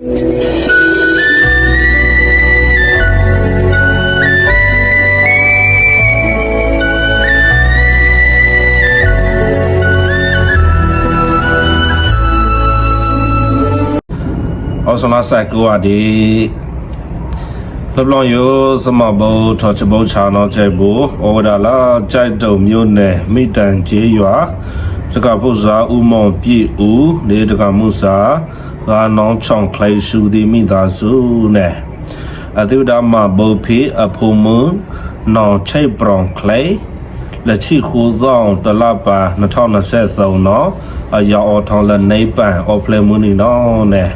အော်ဆလာဆိုင်ကိုအဒီပပလောင်ယောစမဘောထောချဘောချာနောကျိုက်ဘူဩဝဒါလာကြိုက်တုံမြို့နယ်မိတန်ကျေးရွာတကပုဇာဥမောင်ပြည့်ဦးနေတကမှုစာ ဂါနောင်းချောင်းခလိုက်ရှူဒီမိသားစုနဲ့အတုဒမဘောဖီအဖိုမွန်နောင်ချိတ်ပရောင်ခလိုက်လက်ချိခိုးဆောင်တလပါ2023နော်အယောအထောင်းလနေပန်အော်ဖလမူနီနော်နဲ့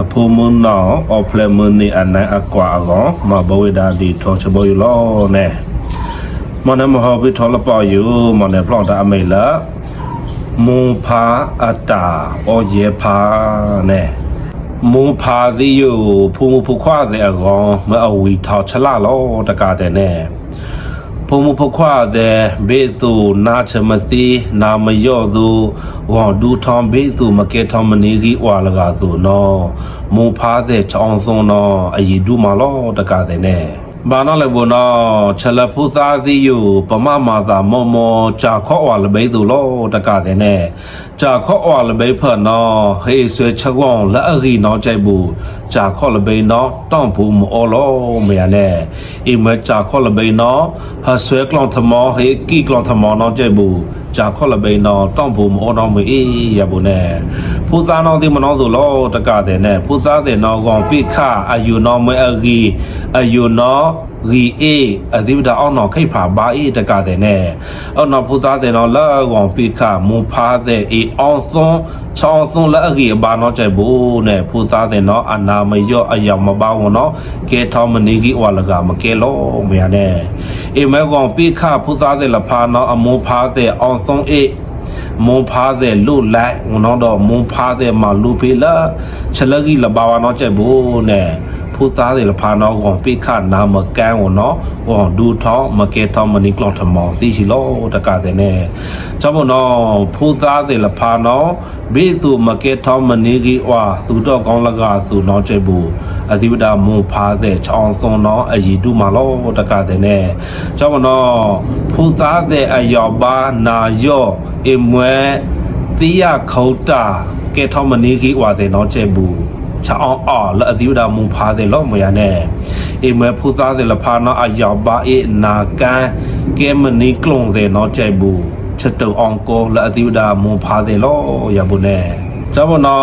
အဖိုးမွန်းနောအော်ဖလမွန်းနီအနန်အကွာကောမဘဝဒါဒီထောချဘောယလောနဲ့မနမဟဘိထောလပါယူမနပလောတာအမေလာ မွန်ဖာအတာအောယေဖာနဲ့မွန်ဖာဒီယိုဖူမဖူခွာတဲ့အကောင်မအဝီထောချလာလောတကားတဲ့နဲ့ဖုံမဖခွာတဲ့ဘေသူနာချမတိနာမယောသူဝေါဒူထောင်ဘေသူမကဲထောင်မနေကြီးဝါလကသူနော်မုံဖားတဲ့ချောင်းစုံနော်အည်ဒူမလောတကတဲ့နဲ့ ဘာနာလေဘနောချလဖူသားသီယပမမာသာမောမောကြာခော့ဝါလဘေသူလောတကတဲ့နဲ့ကြာခော့ဝါလဘေဖတ်နော်ဟေးဆွဲချကွန်လက်အဂီနော်ကြိုက်ဘူးကြာခော့လဘေနော်တောင်းဘူးမောလောမရနဲ့အိမကြာခော့လဘေနော်ဟာဆွဲကလောင်သမောဟေးကီကလောင်သမောနော်ကြိုက်ဘူးကြာခော့လဘေနော်တောင်းဘူးမောနော်မေအေးရဘူးနဲ့ ဖူသားနော်ဒီမနော်ဆိုလောတကတဲ့နဲ့ဖူသားတဲ့နော်ကောင်ပိခအယူနော်မွဲအဂီအယူနော်ရီအေအဒီဝဒအောင်နော်ခိတ်ဖာဘာအေတကတဲ့နဲ့အော်နော်ဖူသားတဲ့နော်လာကောင်ပိခမွန်ဖာတဲ့အေအောင်သွန်ချောင်းသွန်လက်အကြီးဘာနော်ကြိုက်ဘူးနဲ့ဖူသားတဲ့နော်အနာမယော့အယောင်မပါဝန်နော်ကဲထောင်းမနေကြီးဝါလကမကဲလို့မရနဲ့အေမဲကောင်ပိခဖူသားတဲ့လဖာနော်အမွန်ဖာတဲ့အောင်သွန်အေ မွန်ဖာတဲ့လူလိုက်ဝန်တော့မွန်ဖာတဲ့မလူဖေလာချလကြီးလဘာဝနော်ကြိုက်ဘူးနဲ့ဖူသားတဲ့လဖာနော်ကောင်ပိခနာမကန်ဝန်နော်ဟောဒူထောင်းမကဲထောင်းမနီကလော့ထမောသိရှိလို့တကတဲ့နဲ့ကြောင့်မနော်ဖူသားတဲ့လဖာနော်ဘေးသူမကဲထောင်းမနီကြီးဝါသူတော့ကောင်းလကသူနော်ကြိုက်ဘူး အသီဝဒမွန်ဖာတဲ့ချောင်းစုံနော်အည်တူမလောတကတဲ့နဲ့ကြောင့်မနော်ဖူသားတဲ့အယောပါနာယောအမွဲတိယခုတ်တာကဲထောင်းမနီကြီးဝါတဲ့နော်ကြိုက်ဘူးချောင်းအော်လအသီဝဒမွန်ဖာတဲ့လောမရနဲ့အမွဲဖူသားတဲ့လဖာနော်အယောပါအေနာကန်ကဲမနီကလုံတဲ့နော်ကြိုက်ဘူးချက်တုံအောင်ကိုလအသီဝဒမွန်ဖာတဲ့လောရဘူးနဲ့ ဇဘနော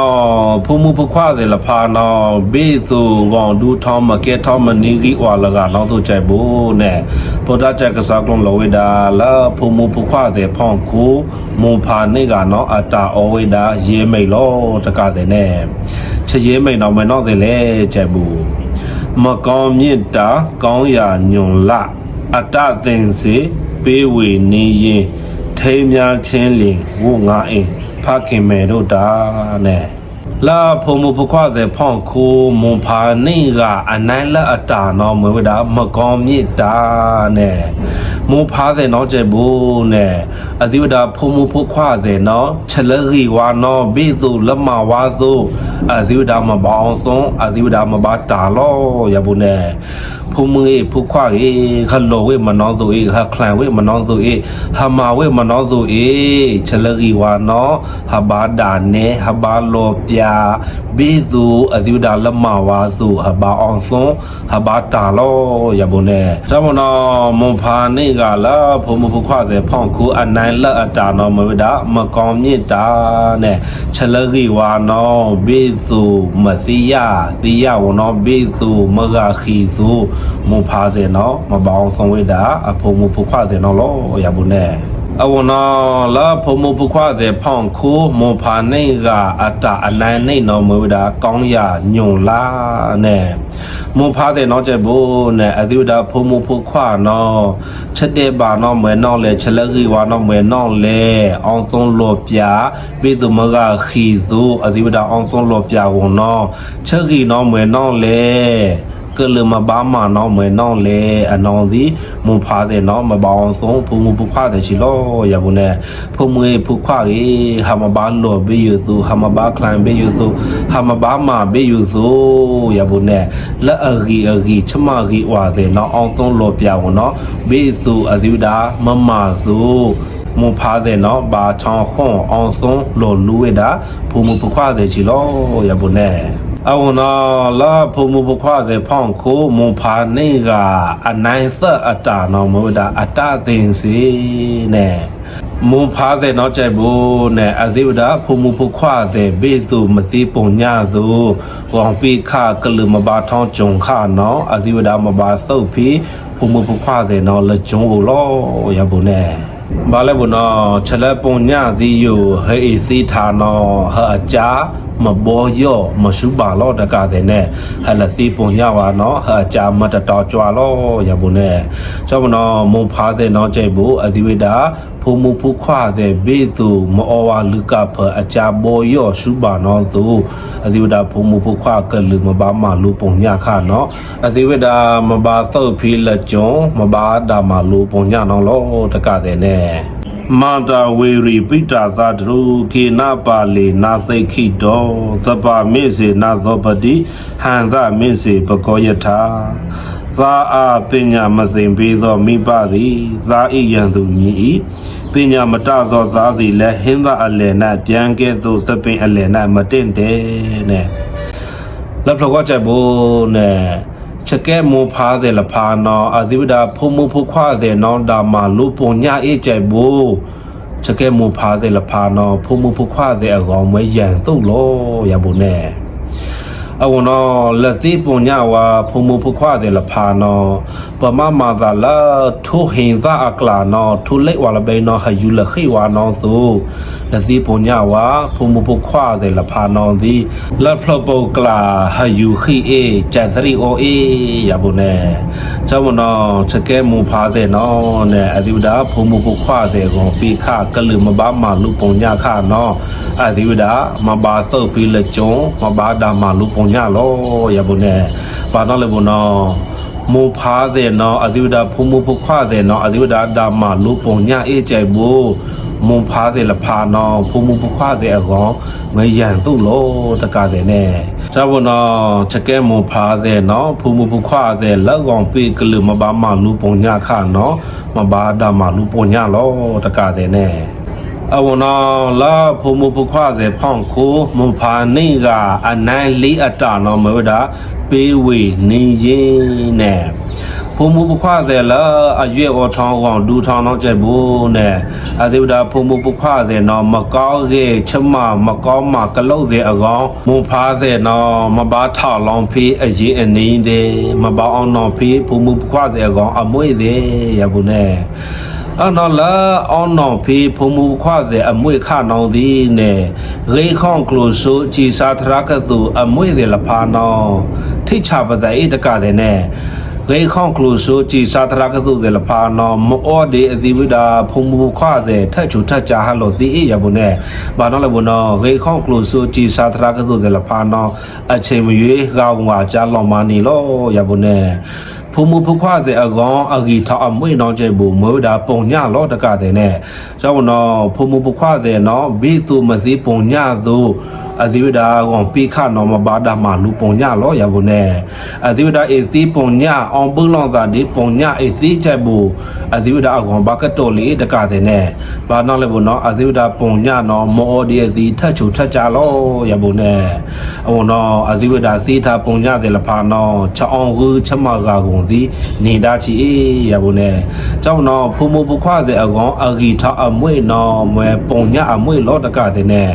ဖုံမှုပခွားတယ်လဖာနောဘေးသူကောင်ဒူထောင်းမကဲထောင်းမနီကြီးဝါလကနောက်သူကြိုက်ဘူးနဲ့ပေါ်တာချက်ကစားကလုံးလဝေဒါလာဖုံမှုပခွားတယ်ဖောင်းကူမွန်ဖာနေကနော်အတာအဝေဒါရေးမိတ်လောတကတဲ့နဲ့ချရေးမိတ်တော့မနော်တယ်လေကြိုက်ဘူးမကောင်းမြင့်တာကောင်းရာညွန်လအတသင်စေပေးဝေနေရင်ထိမ်းများချင်းလင်ဝငါအင်း ဖခင်မေတို့တာနဲ့လာဖုံမဖခွတဲ့ဖောင်းခိုးမွန်ဖာနေကအနိုင်လက်အတာနော်မွေဝဒမကောင်းမြစ်တာနဲ့မွန်ဖာတဲ့နော်ကျဘူးနဲ့အတိဝဒဖုံမဖခွတဲ့နော်ချလရီဝါနော်ဘေသူလက်မဝါသူအတိဝဒမဘောင်းဆုံးအတိဝဒမဘာတာလောရဘူးနဲ့ ဖုံမွေဖခွေခလောဝေမနောသူအေခခလန်ဝေမနောသူအေဟမာဝေမနောသူအေချလရီဝါနော်ဟဘာဒါနေဟဘာလောပြဘေသူအဒီဒါလမဝါသူဟဘာအောင်စွန်ဟဘာတာလောရဘုန်နဲ့ဇမနောမွန်ဖာနေကလာဖုံမဖခွတဲ့ဖောင်းခုအနိုင်လက်အတာနော်မဝဒမကောင်းမြင့်တာနဲ့ချလရီဝါနော်ဘေသူမတိယတိယဝနော်ဘေသူမဂခီသူမွန်ဖာတဲ့နော်မဘောင်းစွန်ဝဒအဖုံမဖခွတဲ့နော်လောရဘုန်နဲ့အဝနာလာဖုံမပခွတဲ့ဖောင်းခိုးမွန်ဖာနေကအတာအနိုင်နေနော်မဝဒကောင်းရညွန်လာနဲ့မွန်ဖာတဲ့နော်ကျဘိုးနဲ့အဒီဝဒဖုံမပခွနော်ချက်တဲ့ပါနော်မွေနော်လေချက်လက်ကြီးဝါနော်မွေနော်လေအောင်သုံးလောပြပိတုမကခီသူအဒီဝဒအောင်သုံးလောပြဝန်နော်ချက်ကြီးနော်မွေနော်လေ ကလမဘာမနောင်းမဲနောင်းလေအနောင်းဒီမွန်ဖာတဲ့နော်မဘောင်းဆုံးဖုံမဖုခွာတဲ့ချီလောရဘူးနဲ့ဖုံမွေဖုခွာကြီးဟာမဘာလောဘေးယူသူဟာမဘာကလိုင်ဘေးယူသူဟာမဘာမဘေးယူသူရဘူးနဲ့လက်အဂီအဂီချမဂီဝါတဲ့နော်အောင်သုံးလောပြဝနော်ဘေးသူအဒီဒါမမသူမွန်ဖာတဲ့နော်ဘာချောင်းခွန်အောင်ဆုံးလောလူဝဲတာဖုံမဖုခွာတဲ့ချီလောရဘူးနဲ့ အဝနာလာဖုံမဘခွာတဲ့ဖောင်းကိုမွန်ဖာနေကအနိုင်သအတာနောမဝဒအတာတင်စီနဲ့မွန်ဖာတဲ့နောက်ကျဘူးနဲ့အသေးဝဒဖုံမဘခွာတဲ့ဘေသူမတိပုံညာသူဝေါပိခကလမဘာထောင်းဂျုံခနော်အသေးဝဒမဘာသုတ်ဖီဖုံမဘခွာတဲ့နော်လဂျုံလောရဘူးနဲ့ဘာလဲဘုနောချက်လက်ပုံညသည်ယဟဲ့အသီဌာနောဟာအကြာ မဘောယောမရှုပါလောတကတဲ့နဲ့ဟဲ့လက်သီပုံညဝါနောဟာအကြာမတတော်ကြွာလောရဘုန်နဲ့ကျောင်းမနောမုံဖားတဲ့နောကျိတ်ဘူးအဒီဝိတာဖုံမူဖုခွာတဲ့ဘေသူမောဝါလူကဖအကြာဘောယောရှုပါနောသူအဒီဝိတာဖုံမူဖုခွာကလူမဘာမလူပုံညခနောအဒီဝိတာမဘာသုတ်ဖီလက်ကျုံမဘာဒါမလူပုံညနောလောတကတဲ့နဲ့ မန္တဝေရီပိတာသတရုခေနပါလေနာသိခိတောသပ္ပမေစေနာသောပတိဟန္တမေစေပကောယထာသာအာပညာမသိမ့်ပြီးသောမိပသည်သာဣယံသူမြည်၏ပညာမတသောသားသည်လည်းဟင်းသာအလယ်၌ပြန်ကဲ့သို့သပင်အလယ်၌မတင့်တယ်နဲ့လက်ဖလောကချက်ဘိုးနဲ့ချ က်ကဲမူဖားတဲ့လဖာနောအသီဝဒဖုံမူဖုခွားတဲ့နောင်ဒါမာလူပုံညာအေးကြိုက်ဘိုးချက်ကဲမူဖားတဲ့လဖာနော်ဖုံမူဖုခွားတဲ့အကောင်မွေးရန်တုတ်လို့ရဘူးနဲ့အဝနော်လက်သေးပုံညဝါဖုံမူဖုခွားတဲ့လဖာနော် ပမမာသာလာထိုဟင်သာအကလာနော်ထိုလက်ဝါလဘေနော်ဟယူလခိဝါနော်သူလက်သေးပုံညဝါဖုံမူဖုခွားတဲ့လဖာနော်ဒီလက်ဖလပုတ်ကလာဟယူခိအေဂျန်သရီအိုအေရဘူးနဲ့ကျောင်းမနော်ချက်ကဲမူဖားတဲ့နော်နဲ့အဒီဝဒါဖုံမူဖုခွားတဲ့ကောင်ပိခကလူမဘာမလူပုံညခနော်အဒီဝဒါမဘာသုတ်ပြီးလက်ကျုံမဘာဒါမလူပုံညလောရဘူးနဲ့ပါတော့လေဘုနော် မူဖားတဲ့နော်အဒီဝဒါဖုံမူဖုခွားတဲ့နော်အဒီဝဒါဒါမလူပုံညအေးကြိုက်ဘူးမွန်ဖားတဲ့လဖာနော်ဖုံမူဖုခွားတဲ့အကောင်မရန်သူ့လောတကတဲ့နဲ့ဇာဘနော်ချက်ကဲမွန်ဖားတဲ့နော်ဖုံမူဖုခွားတဲ့လောက်ကောင်ပြေကလူမဘာမလူပုံညခနော်မဘာဒါမလူပုံညလောတကတဲ့နဲ့အဝနာလာဖုံမဖခွာတဲ့ဖောင်းကိုမဖာနေကအနိုင်လေးအတာနော်မဝဒ ပေးဝေနေရင်နဲ့ဖုံမဖခွာတဲ့လာအရွက်ော်ထောင်းကောင်ဒူထောင်းတော့ကျက်ဘူးနဲ့အသေးဒါဖုံမဖခွာတဲ့နော်မကောင်းခဲ့ချမမကောင်းမကလုတ်တဲ့အကောင်မဖားတဲ့နော်မဘာထောက်လောင်ဖေးအရင်အနည်းတဲ့မဘာအောင်နော်ဖေးဖုံမဖခွာတဲ့အကောင်အမွေတဲ့ရဘူးနဲ့အနော်လာအောင်းနောင်ဖေးဖုံမူခွာတဲ့အမွေခနောင်သည်နဲ့ရေခေါန့်ကလိုဆိုကြည်စာထရကသူအမွေတဲ့လဖာနောင် ထိချပတဲ့ဣတကတဲ့နဲ့ရေခေါန့်ကလိုဆိုကြည်စာထရကသူတဲ့လဖာနောင်မောဒီအတိဝိဒါဖုံမူခွာတဲ့ထက်ချူထက်ကြဟလို့ဒီရဘူးနဲ့ဘာနော်လဲဘူးနော်ရေခေါန့်ကလိုဆိုကြည်စာထရကသူတဲ့လဖာနောင်အချိန်မရွေးကောင်ဝါကြလောင်မနီလို့ရဘူးနဲ့ဖုံမူဖုခွာတဲ့အကောင်အဂီထောက်အမွေနောင်ကျဲဘူးမွေးတာပုံညလောတကတဲ့နဲ့ကျောင်းနော်ဖုံမူဖုခွာတဲ့နော်ဘီသူမသိပုံညသူအဒီဝဒါကောင်ပိခနော်မဘာဒမလူပုံညလောရဘူးနဲ့အဒီဝဒါအေသီပုံညအောင်ပူလောင်တာဒီပုံညအေသီချက်ဘူးအဒီဝဒါအကောင်ဘကတော်လေးတကတဲ့နဲ့ဘာနောက်လဲဘူးနော်အဒီဝဒါပုံညနော်မောဒီအဒီထက်ချူထက်ကြလောရဘူးနဲ့အဝနော်အဒီဝဒါသီတာပုံညတဲ့လဖာနော်ချောင်းကူချမကကုန်သည်နေတာချီအေးရဘူးနဲ့ကျောင်းနော်ဖုံမူဖုခွာတဲ့အကောင်အဂီထအမွေနော်မွဲပုံညအမွေလောတကတဲ့နဲ့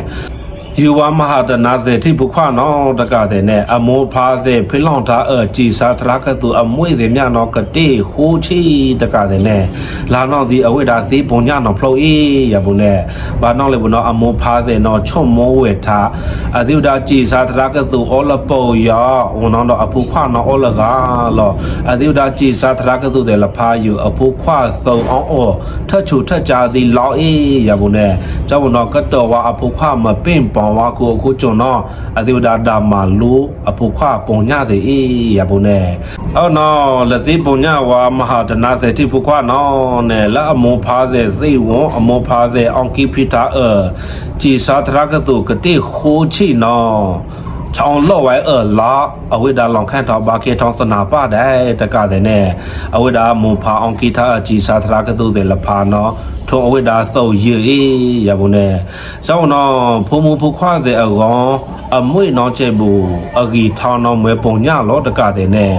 ယူဝမဟာတနာတဲ့ထိပုခွနောတကတဲ့နဲ့အမောဖားတဲ့ဖိလောင်သားအကြည်စားထရကတူအမွေတဲ့မြနောကတိဟိုချီတကတဲ့နဲ့လာနောဒီအဝိဒါသေးပုံညနောဖလို့အေးရဘူးနဲ့ဘာနောလေဘနောအမောဖားတဲ့နောချွတ်မောဝေထားအဒီဒါကြည်စားထရကတူအောလပေါယောဝန်နောအဖုခွနောအောလကလောအဒီဒါကြည်စားထရကတူတဲ့လဖာယူအဖုခွသုံအောင်အောထချူထကြသည်လောအေးရဘူးနဲ့ကျောင်းနောကတော်ဝါအဖုခွမပင့်ပေါဝါကိုအခုကျွန်တော်အဒီဝဒါဒါမာလူအပုခွာပုံညတဲ့အေးရပုံနဲ့အော်နော်လက်သေးပုံညဝါမဟာတနာတဲ့တိပုခွာနော်နဲ့လာအမောဖားတဲ့သိဝံအမောဖားတဲ့အောင်ကိဖိတာအကြည်စာထရကတုကတိခိုးချိနော် ချောင်းလော့ဝဲအလာအဝိဒါလောင်ခန့်တော်ဘာကေထောင်းစနာပါတဲ့တကတဲ့နဲ့အဝိဒါမွန်ဖာအောင်ကိတာအကြည်စာထရကတုတဲ့လဖာနော်ထုံအဝိဒါသုတ်ရေရပုံနဲ့ကျောင်းနော်ဖုံမဖုခွာတဲ့အကောင်အမွေနော်ကျဲဘူးအဂီထောင်းနော်မွဲပုံညလောတကတဲ့နဲ့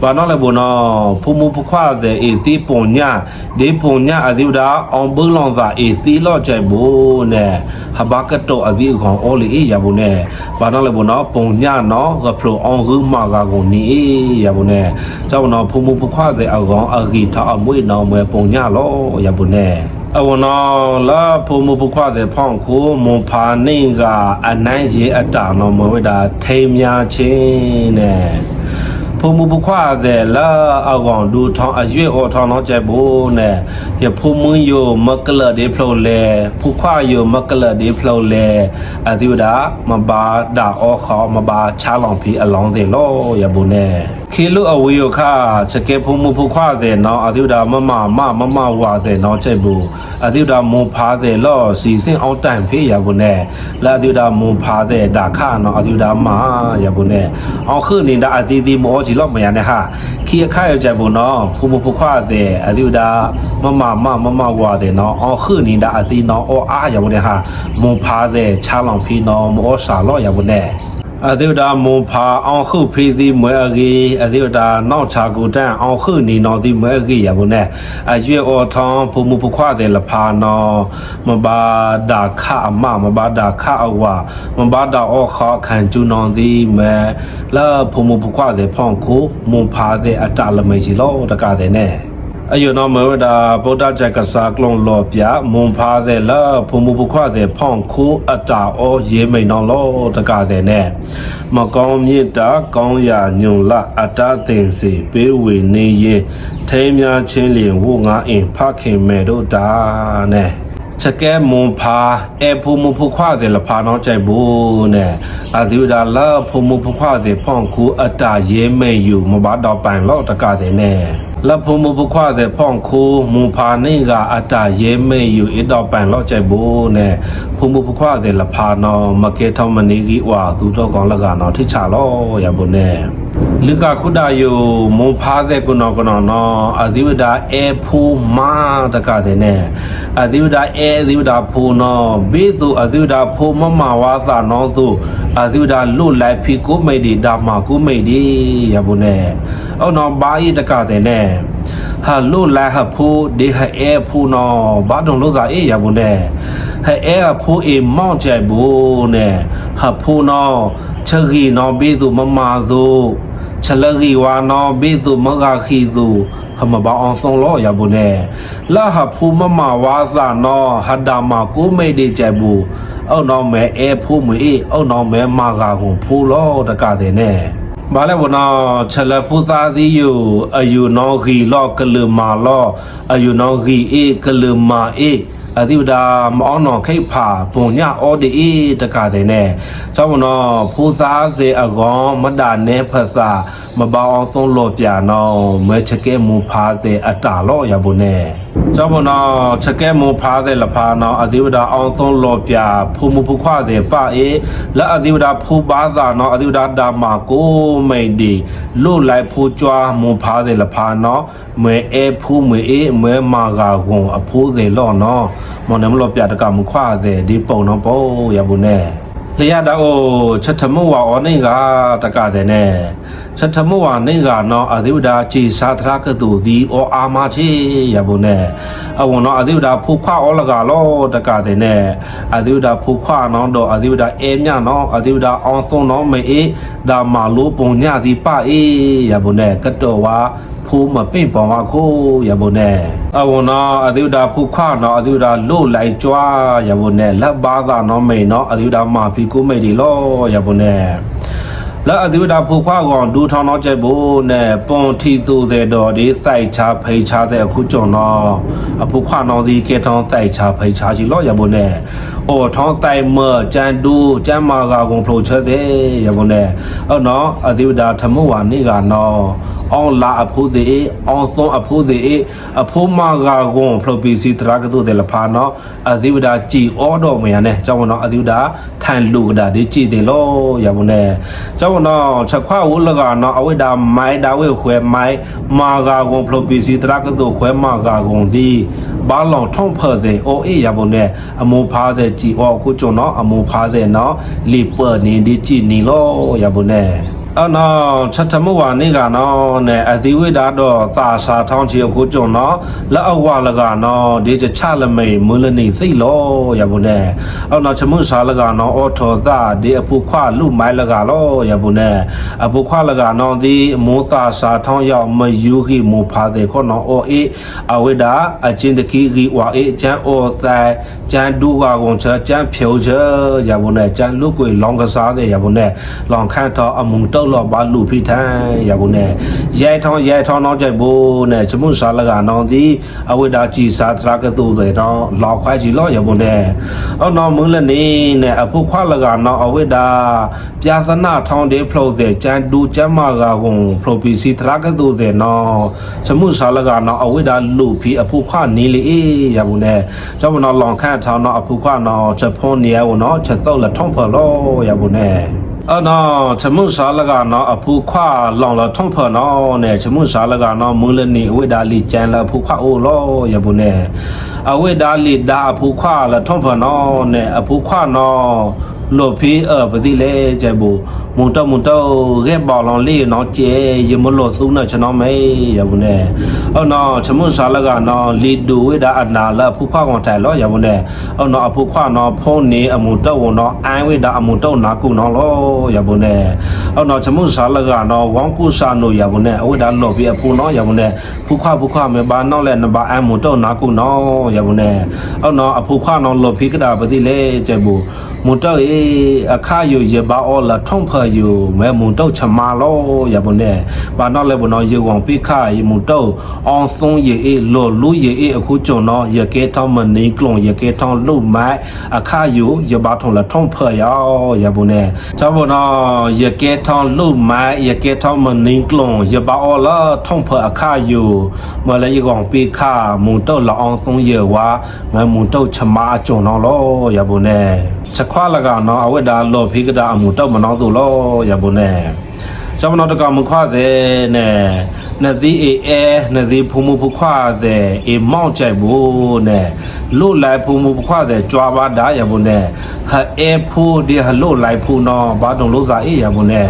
ဘာနော်လဲဘုနော်ဖုံမဖုခွာတဲ့အေသီပုံညဒီပုံညအဒီဝဒါအောင်ဘုလောင်သာအေသီလော့ကျဲဘူးနဲ့ဟဘကတ်တော့အဒီကောင်အော်လီရပုံနဲ့ဘာနော်လဲဘုနော်ပုံညနော်ကဖလိုအောင်ကူမာကကုန်နီရပုံနဲ့ကျောင်းနော်ဖုံမဖုခွာတဲ့အကောင်အဂီထောင်းအမွေနော်မွဲပုံညလောရပုံနဲ့အဝနောလာဖုံမပခွတဲ့ဖောင်းကိုမွန်ဖာနေကအနိုင်ရေအတာနော်မဝိတာထိမ်းများချင်းနဲ့ ဖုံမပခွတဲ့လာအကောင်ဒူထောင်းအရွေအော်ထောင်းတော့ကြိုက်ဖို့နဲ့ရဖုံမွန်းယမကလဒေဖလိုလေဖုခွယမကလဒေဖလိုလေအဒီဝဒါမဘာဒါအောခေါမဘာချာလောင်ဖီအလောင်းတဲ့လောရဘူးနဲ့ ခေလူအဝေယခစကေဖုံမပခွတဲ့နော်အဒီဝဒါမမမမမဝါတဲ့နော်ကြိုက်ဘူးအတိဒါမွန်ဖားတဲ့လော့စီစင်အောင်တိုင်ဖေးရဘူးနဲ့လာတိဒါမွန်ဖားတဲ့ဒါခါနော်အတိဒါမာရဘူးနဲ့အောင်ခုနေတာအတိဒီမောကြီးလော့မရနဲ့ဟာခီအခါရကြဘူးနော်ဖူဖူဖူခွာတဲ့အတိဒါမမမမမဝါတဲ့နော်အောင်ခုနေတာအတိနော်အော်အားရဘူးနဲ့ဟာမွန်ဖားတဲ့ချာလောင်ဖီနော်မောစာလော့ရဘူးနဲ့ အဒီဝဒါမွန်ဖာအောင်ခုဖေးသည်မွဲအကြီးအဒီဝဒါနောက်ချာကူတန်အောင်ခုနီနော်သည်မွဲအကြီးရဘူးနဲ့အရွေအော်ထောင်းဖူမူဖခွတဲ့လဖာနော်မဘာဒါခအမမဘာဒါခအဝမဘာဒါအော်ခခံကျူနော်သည်မဲလာဖူမူဖခွတဲ့ဖောင်းကိုမွန်ဖာတဲ့အတလမေကြီးလောတကတဲ့နဲ့ အယုနောမဝဒဗုဒ္ဓဇက်ကစားကလုံးလောပြမွန်ဖားတဲ့လာဖုံမူပခွတဲ့ဖောင်းခိုးအတာအောရေမိန်တော်လောတကတဲ့နဲ့မကောင်းမြင့်တာကောင်းရာညုံလအတာတင်စီပေးဝေနေရင်ထိမ်းများချင်းလျင်ဝငါအင်ဖခင်မဲ့တို့တာနဲ့ချက်ကဲမွန်ဖာအဖုံမူဖခွတဲ့လဖာနောကြိုက်ဘူးနဲ့အဒီဝဒါလာဖုံမူဖခွတဲ့ဖောင်းခိုးအတာရေမိန်ယူမဘာတော့ပိုင်လောတကတဲ့နဲ့ လဖုံမပခွတဲ့ဖောင်းခိုးမူဖာနေကအတရဲမဲယူအတော့ပန်လောက်ကြိုက်ဖို့နဲ့ဖုံမပခွတဲ့လဖာနော်မကေထောင်းမနေကြီးဝါသူတော့ကောင်းလကနော်ထိချလောရဖို့နဲ့ လူကခုဒယုမွန်ဖာတဲ့ကုနောကနောနော်အဒီဝဒအေဖူမာတကတဲ့နဲ့အဒီဝဒအေအဒီဝဒဖူနော်ဘေးသူအဒီဝဒဖူမမဝါသာနော်သူအဒီဝဒလွတ်လိုက်ဖီကိုမိတ်ဒီဒါမာကိုမိတ်ဒီရဖို့နဲ့အော်နော်ဘာဤတကတဲ့နဲ့ဟာလို့လာဟဖိုးဒီဟအဲဖိုးနော်ဘာတုံလို့သာအေးရဘူးနဲ့ဟအဲအဖိုးအေမောင့်ကြိုက်ဘူးနဲ့ဟဖိုးနော်ချက်ကြီးနော်ဘေးသူမမာသူ ချက်လကြီးဝါနော်ဘေးသူမဂခီသူဟမဘောင်းအောင်ဆုံးလို့ရဘူးနဲ့လာဟဖိုးမမဝါသာနော်ဟဒါမကိုမိတ်ဒီကြိုက်ဘူးအောက်နော်မဲအဲဖိုးမအေးအောက်နော်မဲမာကာကုန်ဖိုးလို့တကတဲ့နဲ့ဘာလဲဘနောချလဖူသာဒီယိုအယူနောဂီလောကလမာလောအယူနောဂီအေကလမာအေ အဒီဝဒါမောင်းနောခိတ်ဖာပုံညအော်ဒီအေတကတဲ့နဲ့ကျောင်းဘနောဖူသာစေအကောမဒါနေဖဆာ မပေါအောင်ဆုံးလောပြနောမဲချကဲမူဖာတဲ့အတာလောရဘူးနဲ့ကျောင်းဘနောချကဲမူဖာတဲ့လဖာနောအဒီဝဒါအောင်ဆုံးလောပြဖူမူဖူခွတဲ့ပအေလက်အဒီဝဒါဖူပါသာနောအဒီဝဒါဒါမာကိုမိန်ဒီလို့လိုက်ဖူကြွားမူဖာတဲ့လဖာနောမွေအဲဖူးမွေအေမွေမာဂါကွန်အဖိုးစေလော့နော်မော်နမလောပြတကမခွာတဲ့ဒီပုံနော်ပေါ့ရဘူးနဲ့လျာတော့ချက်ထမဝါအောနေကတကတဲ့နဲ့ ချက်ထမဝါနေကနော်အဒီဝဒါကြည်စာထရကတူဒီအောအာမချေရဘူးနဲ့အဝနော်အဒီဝဒါဖူခွာအောလကလောတကတဲ့နဲ့အဒီဝဒါဖူခွာနော်တော့အဒီဝဒါအဲမြနော်အဒီဝဒါအောင်သွန်နော်မေအေဒါမာလိုပုံညဒီပအေရဘူးနဲ့ကတော်ဝါဖူးမပင့်ပေါ်မှာကိုရဘုန်နဲ့အဝနာအဒုဒဖူခွနော်အဒုဒလို့လိုက်ကြွားရဘုန်နဲ့လက်ပါသာနော်မိန်နော်အဒုဒမာဖီကိုမိတ်ဒီလောရဘုန်နဲ့ လာအဒီဝဒါဖူခွာကောင်ဒူထောင်းတော့ကျက်ဖို့နဲ့ပွန်ထီသူတဲ့တော်ဒီစိုက်ချဖိတ်ချတဲ့အခုကျွန်တော်အဖူခွာနော်ဒီကေထောင်းစိုက်ချဖိတ်ချချီလို့ရဖို့နဲ့အော်ထောင်းတိုင်မကျန်ဒူကျန်မာကကုန်ဖလို့ချက်တဲ့ရဖို့နဲ့အော်နော်အဒီဝဒါထမဝါနေကနော်အောင်လာအဖိုးသေးအောင်သွန်အဖိုးသေးအဖိုးမကကွန်ဖလိုပီစီတရာကတုတဲ့လဖာနော်အဒီဝဒါကြည်အော်တော်မရနဲ့ကျောင်းနော်အဒီဝဒါထန်လူကဒါဒီကြည်တယ်လို့ရပါနဲ့ကျောင်းနော်ချက်ခွာဝလကနော်အဝိဒါမိုင်ဒါဝေခွဲမိုင်မာကကွန်ဖလိုပီစီတရာကတုခွဲမာကကွန်ဒီဘာလောင်ထုံဖတဲ့အိုအေရပါနဲ့အမူဖားတဲ့ကြည်အော်ခုကျော်နော်အမူဖားတဲ့နော်လီပတ်နေဒီကြည်နေလို့ရပါနဲ့ အနော်ချက်ထမဝါနေကနော်နဲ့အသီဝိဒါတော့တာစာထောင်းချီကိုကြုံနော်လက်အဝလကနော်ဒီချချလမိန်မူလနေသိလောရဘူးနဲ့အော်နော်ချမှုစာလကနော်အော်ထောတာဒီအဖုခွလူမိုင်းလကလောရဘူးနဲ့အဖုခွလကနော်ဒီမောတာစာထောင်းရောက်မယူခိမောဖာတဲ့ခေါနော်အော်အေအဝိဒါအချင်းတခိခိဝါအေချမ်းအော်တိုင်ချမ်းဒူဝါကုန်ချချမ်းဖြိုချရဘူးနဲ့ချမ်းလူကွေလောင်ကစားတဲ့ရဘူးနဲ့လောင်ခန့်တော့အမုံတော့လောဘာလူဖိထန်ရဘူးနဲ့ရဲထောင်းရဲထောင်းတော့ကြိုက်ဘူးနဲ့ချမှုစားလကနောင်ဒီအဝိဒါကြည်စာထရာကတူတဲ့တော့လောက်ခွဲကြည့်လို့ရဘူးနဲ့အော်နော်မူလနေနဲ့အဖို့ခွာလကနောင်အဝိဒါပြာသနာထောင်းတဲ့ဖလို့တဲ့ချမ်းဒူချမ်းမာကကုန်ဖလို့ပီစီထရာကတူတဲ့နော်ချမှုစားလကနောင်အဝိဒါလူဖိအဖို့ခွာနေလေရဘူးနဲ့ကျောင်းမနော်လောင်ခန့်ထောင်းတော့အဖို့ခွာနော်ချက်ဖုံးနေရဘူးနော်ချက်တော့လက်ထုံးဖလို့ရဘူးနဲ့ အနော်ချမှုစားလကနော်အဖူခွာလောင်လထုံဖနော်နဲ့ချမှုစားလကနော်မူလနေအဝိဒါလီကျန်လဖူခွာအိုလောရဘူးနဲ့အဝိဒါလီဒါအဖူခွာလထုံဖနော်နဲ့အဖူခွာနော်လို့ဖီးအပတိလေကျဘူး မုန်တော့မုန်တော့ရဲဘော်လောင်လေးနော်ကျဲရမလို့သုံးနဲ့ကျွန်တော်မေးရဘူးနဲ့အော်နော်ချမှုစားလကနော်လီဒူဝိဒါအနာလဖူခွာကောင်တိုင်လောရဘူးနဲ့အော်နော်အဖူခွာနော်ဖုံးနေအမုန်တော့ဝနော်အိုင်းဝိဒါအမုန်တော့နာကုနော်လောရဘူးနဲ့အော်နော်ချမှုစားလကနော်ဝမ်ကုစာနိုရဘူးနဲ့အဝိဒါလော်ပြီးအဖူနော်ရဘူးနဲ့ဖူခွာဖူခွာမေဘာနော်လဲနဘာအမုန်တော့နာကုနော်ရဘူးနဲ့အော်နော်အဖူခွာနော်လော်ဖိကဒါပတိလေကျဘူးမုန်တော့အေအခါယူရပါအော်လာထုံဖယူမဲမုန်တော့ချမာလောရဘူးနဲ့ဘာနော်လဲဘနော်ရေဝံပိခါရေမုန်တော့အောင်သုံးရေအေလော်လူရေအေအခုကျွန်တော်ရကဲထောင်းမနေကလုံရကဲထောင်းလုမိုက်အခါယူရပါထုံလာထုံဖယောရဘူးနဲ့ချဘနော်ရကဲထောင်းလုမိုက်ရကဲထောင်းမနေကလုံရပါအော်လာထုံဖအခါယူမလဲရေကောင်ပိခါမုန်တော့လောအောင်သုံးရေဝါမဲမုန်တော့ချမာကျွန်တော်လောရဘူးနဲ့ချက်ခွာလကနော်အဝတ်ဒါလော်ဖိကဒါအမှုတော့မနောသူလောရဘူးနဲ့ကျောင်းမတော်တကမခွာတဲ့နဲ့ နသည်အေအဲနသည်ဖုံမှုဖခွာတဲ့အေမောက်ကြိုက်ဘူးနဲ့လို့လိုက်ဖုံမှုဖခွာတဲ့ကြွားပါဒါရဘူးနဲ့ဟအဲဖူဒီဟလို့လိုက်ဖူနော်ဘာတုံလို့သာအေးရဘူးနဲ့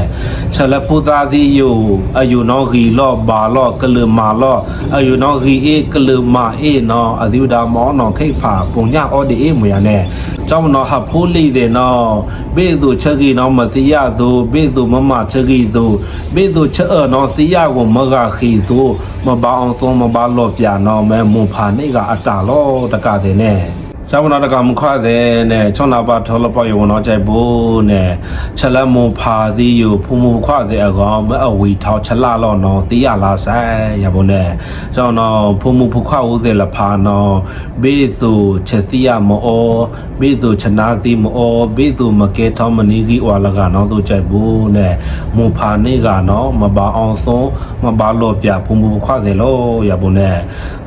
ချက်လက်ဖူသားသည်ယိုအယူနော်ဂီလော့ဘာလော့ကလမာလော့အယူနော်ဂီအေကလမာအေနော်အဒီဝဒါမောနော်ခိတ်ဖာပုံညအော်ဒီအေမွေရနဲ့ကျောင်းမတော်ဟဖိုးလိတဲ့နော်ဘေးသူချက်ကြီးနော်မတိရသူဘေးသူမမချက်ကြီးသူဘေးသူချက်အနော်တိရကိုမကခီသူမပေါအောင်သုံးမပါလော့ပြနော်မဲမွန်ဖာနေကအတာလောတကတဲ့နဲ့ ကျောင်းနာတကမခွတဲ့နဲ့ချောင်းနာပါထောလပေါ့ယောနော်ကြိုက်ဘူးနဲ့ချက်လက်မွန်ဖာသည်ယဖုံမခွတဲ့အကောင်မအဝီထောက်ချက်လာလောနော်တီးရလာဆိုင်ရဘူးနဲ့ကျောင်းနော်ဖုံမဖခွဦးတဲ့လဖာနော်ဘေးသူချက်တီးရမောဘေးသူချနာတီမောဘေးသူမကဲထောင်းမနီကြီးဝါလကနော်တို့ကြိုက်ဘူးနဲ့မွန်ဖာနေကနော်မပါအောင်ဆုံးမပါလို့ပြဖုံမခွတဲ့လို့ရဘူးနဲ့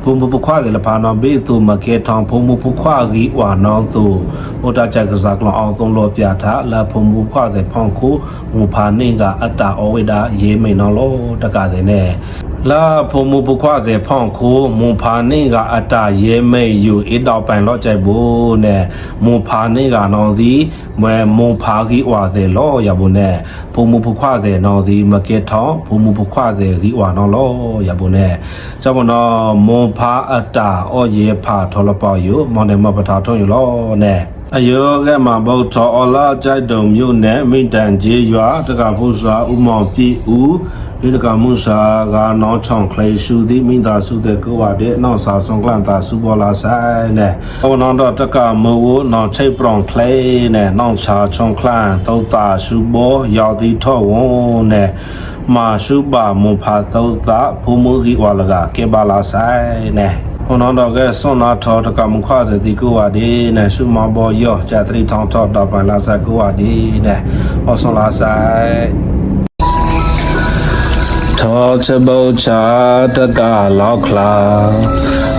ဖုံမပခွာတယ်လဖာနောဘေးသူမကဲထောင်ဖုံမပခွာကြီးဝါနောင်းသူဟိုတာချက်ကစားကလောအောင်သုံးလို့ပြထားလာဖုံမပခွာတယ်ဖောင်ခုမူဖာနေကအတ္တအဝိဒါရေးမိန်နောလို့တကတဲ့နဲ့ လာဖုံမပခွာတယ်ဖောင်ခုမူဖာနေကအတ္တရေးမိန်ယူအတောက်ပိုင်တော့ကြိုက်ဘူးနဲ့မူဖာနေကနောသည်မဲမူဖာကြီးဝါတယ်လောရဘူးနဲ့ဖုံမပခွာတယ်နောသည်မကဲထောင်ဖုံမပခွာတယ်ကြီးဝါနောလောရဘူးနဲ့ကျောင်းမနော်မွန်ဖာအတာအော်ရေဖာထောလပေါယူမောင်တယ်မပတာထုံးယူလောနဲ့အယောကမဗုဒ္ဓောလာကြိုက်တုံမြို့နယ်မိတန်ကျေးရွာတက္ကဖုစွာဥမောင်ပြည်ဦး ဒီတက္ကမှုစာကနောင်းချောင်းခလေရှုသည်မိသားစုတဲ့ကိုဝတဲ့နောက်စာဆုံးကလန်တာစုပေါ်လာဆိုင်နဲ့ဟောနောင်းတော့တက္ကမဝနောင်းချိတ်ပရောင်ခလေနဲ့နောင်းချာချုံခလန်တောတာရှုဘောရောက်သည်ထော့ဝုံနဲ့မာရှုပါမွန်ဖာတောတာဖူမူကြီးဝါလကကေပါလာဆိုင်နဲ့ဟိုနောတော့ကဲဆွန်နာထောတကမခွာတဲ့ဒီကိုဝါဒီနဲ့ရှုမဘောယောဂျာတရီထောင်းထောတော့ပန်လာစကိုဝါဒီနဲ့ဟောဆွန်လာဆိုင် ထောချဘောချာတကလောက်ခလာ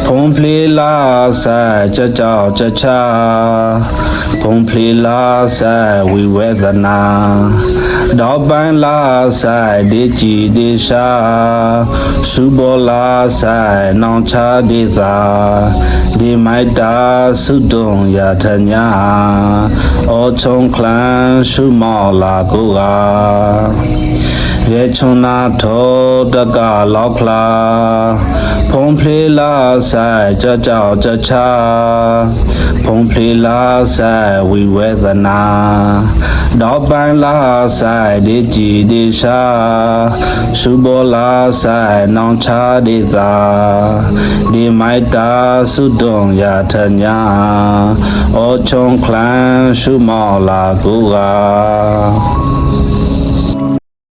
ဖုံဖလီလာဆိုင်ကြကြောက်ကြချာဖုံဖလီလာဆိုင်ဝိဝေဒနာတော့ပန်းလာဆိုင်ဒီကြည်ဒီရှာစုဘောလာဆိုင်နောင်ချဒီသာဒီမိုက်တာစုတုံရထညာအောချုံခလန်ရှုမောလာကိုက ရေချုံနာထောတကလောက်ခလာဖုံဖလေလာဆိုင်ကြကြောက်ကြချာဖုံဖလေလာဆိုင်ဝိဝေဒနာတော့ပန်းလာဆိုင်ဒီကြည်ဒီရှာစုဘောလာဆိုင်နောင်ချဒီသာဒီမိုက်တာစုတုံရထညာအောချုံခလန်ရှုမောလာကူက